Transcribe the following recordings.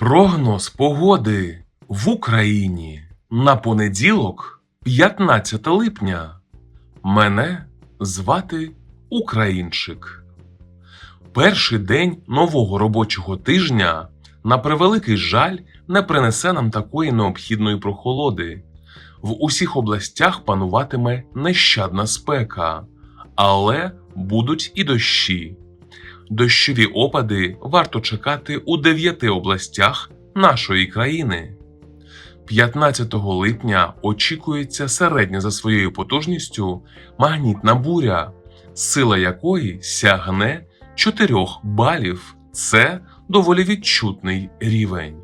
Прогноз погоди в Україні на понеділок, 15 липня. Мене звати Українчик. Перший день нового робочого тижня, на превеликий жаль, не принесе нам такої необхідної прохолоди. В усіх областях пануватиме нещадна спека, але будуть і дощі. Дощові опади варто чекати у дев'яти областях нашої країни. 15 липня очікується середня за своєю потужністю магнітна буря, сила якої сягне 4 балів. Це доволі відчутний рівень.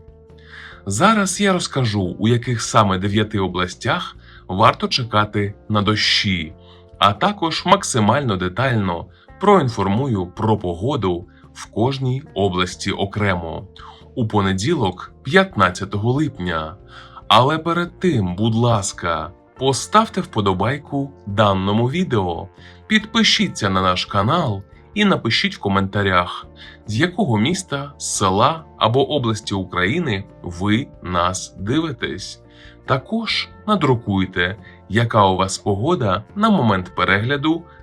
Зараз я розкажу, у яких саме дев'яти областях варто чекати на дощі, а також максимально детально проінформую про погоду в кожній області окремо у понеділок, 15 липня. Але перед тим, будь ласка, поставте вподобайку даному відео, підпишіться на наш канал і напишіть в коментарях, з якого міста, села або області України ви нас дивитесь. Також надрукуйте, яка у вас погода на момент перегляду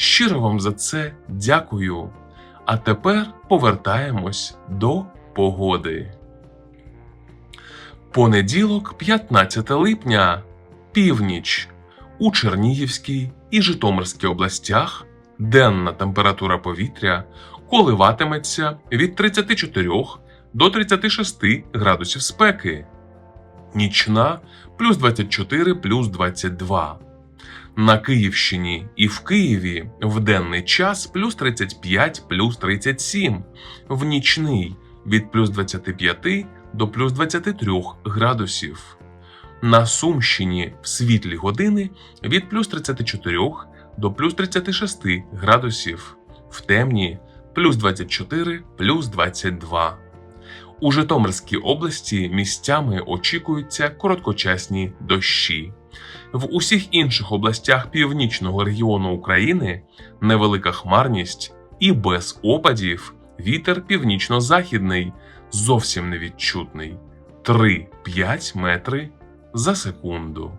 Щиро вам за це дякую. А тепер повертаємось до погоди. Понеділок, 15 липня, північ. У Чернігівській і Житомирській областях денна температура повітря коливатиметься від 34 до 36 градусів спеки, нічна плюс 24 плюс 22. На Київщині і в Києві в денний час плюс 35 плюс 37, в нічний від плюс 25 до плюс 23 градусів. На Сумщині в світлі години від плюс 34 до плюс 36 градусів, в темні плюс 24 плюс 22. У Житомирській області місцями очікуються короткочасні дощі. В усіх інших областях північного регіону України невелика хмарність і без опадів вітер північно-західний зовсім невідчутний 3-5 метри за секунду.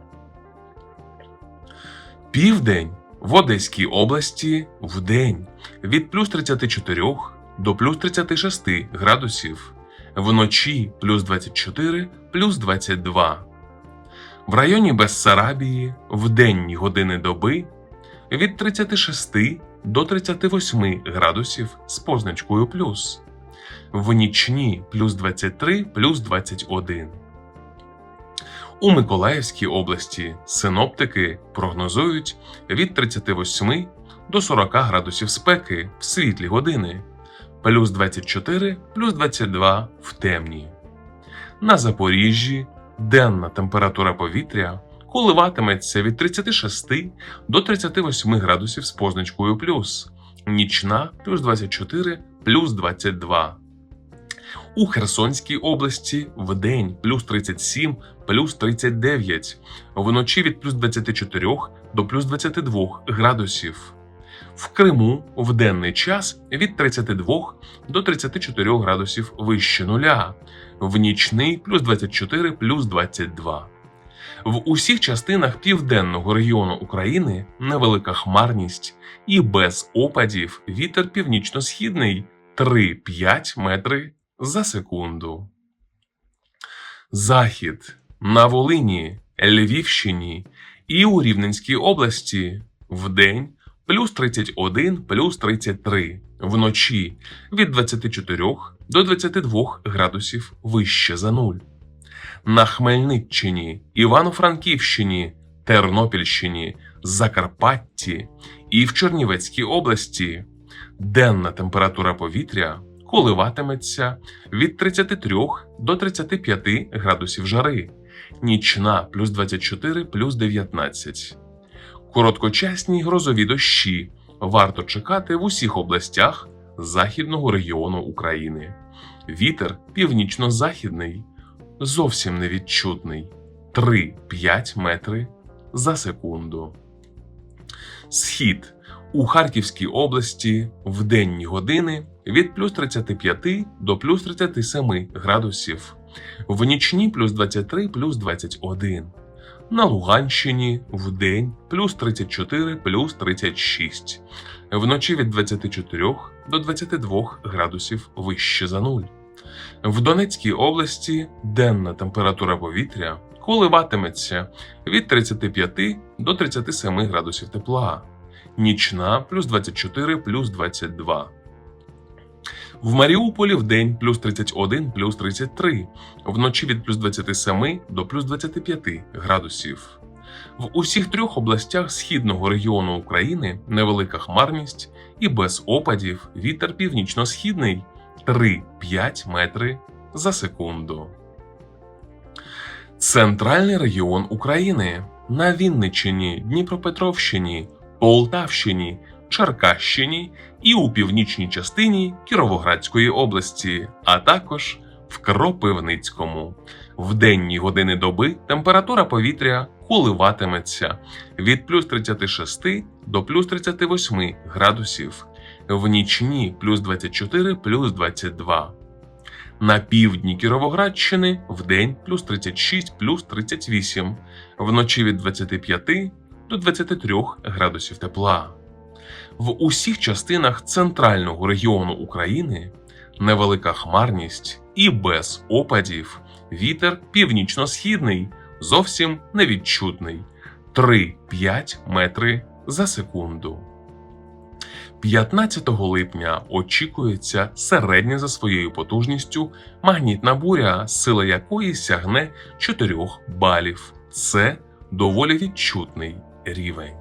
Південь в Одеській області в день від плюс 34 до плюс 36 градусів, вночі плюс 24 плюс 22. В районі Бессарабії в денні години доби від 36 до 38 градусів з позначкою плюс, в нічні плюс 23 плюс 21. У Миколаївській області синоптики прогнозують від 38 до 40 градусів спеки в світлі години, плюс 24 плюс 22 в темні. На Запоріжжі денна температура повітря коливатиметься від 36 до 38 градусів з позначкою плюс, нічна плюс 24 плюс 22. У Херсонській області в день плюс 37 плюс 39, вночі від плюс 24 до плюс 22 градусів. В Криму в денний час від 32 до 34 градусів вище нуля, в нічний плюс 24 плюс 22. В усіх частинах південного регіону України невелика хмарність і без опадів вітер північно-східний 3-5 метри за секунду. Захід на Волині, Львівщині і у Рівненській області вдень плюс 31 плюс 33, вночі від 24 до 22 градусів вище за нуль. На Хмельниччині, Івано-Франківщині, Тернопільщині, Закарпатті і в Чернівецькій області денна температура повітря коливатиметься від 33 до 35 градусів жари, нічна плюс 24 плюс 19. Короткочасні грозові дощі варто чекати в усіх областях західного регіону України. Вітер північно-західний, зовсім невідчутний 3-5 метри за секунду. Схід у Харківській області в денні години від плюс 35 до плюс 37 градусів, в нічні плюс 23 плюс 21. На Луганщині в день плюс 34 плюс 36, вночі від 24 до 22 градусів вище за нуль. В Донецькій області денна температура повітря коливатиметься від 35 до 37 градусів тепла, нічна плюс 24 плюс 22. В Маріуполі в день плюс 31 плюс 33, вночі від плюс 27 до плюс 25 градусів. В усіх трьох областях східного регіону України невелика хмарність і без опадів вітер північно-східний 3-5 метри за секунду. Центральний регіон України на Вінниччині, Дніпропетровщині, Полтавщині, Черкащині і у північній частині Кіровоградської області, а також в Кропивницькому. В денні години доби температура повітря коливатиметься від плюс 36 до плюс 38 градусів, в нічні плюс 24 плюс 22. На півдні Кіровоградщини в день плюс 36 плюс 38, вночі від 25 до 23 градусів тепла. В усіх частинах центрального регіону України невелика хмарність і без опадів вітер північно-східний, зовсім невідчутний 3-5 метри за секунду. 15 липня очікується середня за своєю потужністю магнітна буря, сила якої сягне 4 балів. Це доволі відчутний рівень.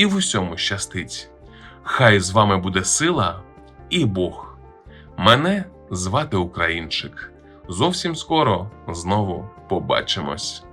і в усьому щастить. Хай з вами буде сила і Бог. Мене звати Українчик. Зовсім скоро знову побачимось.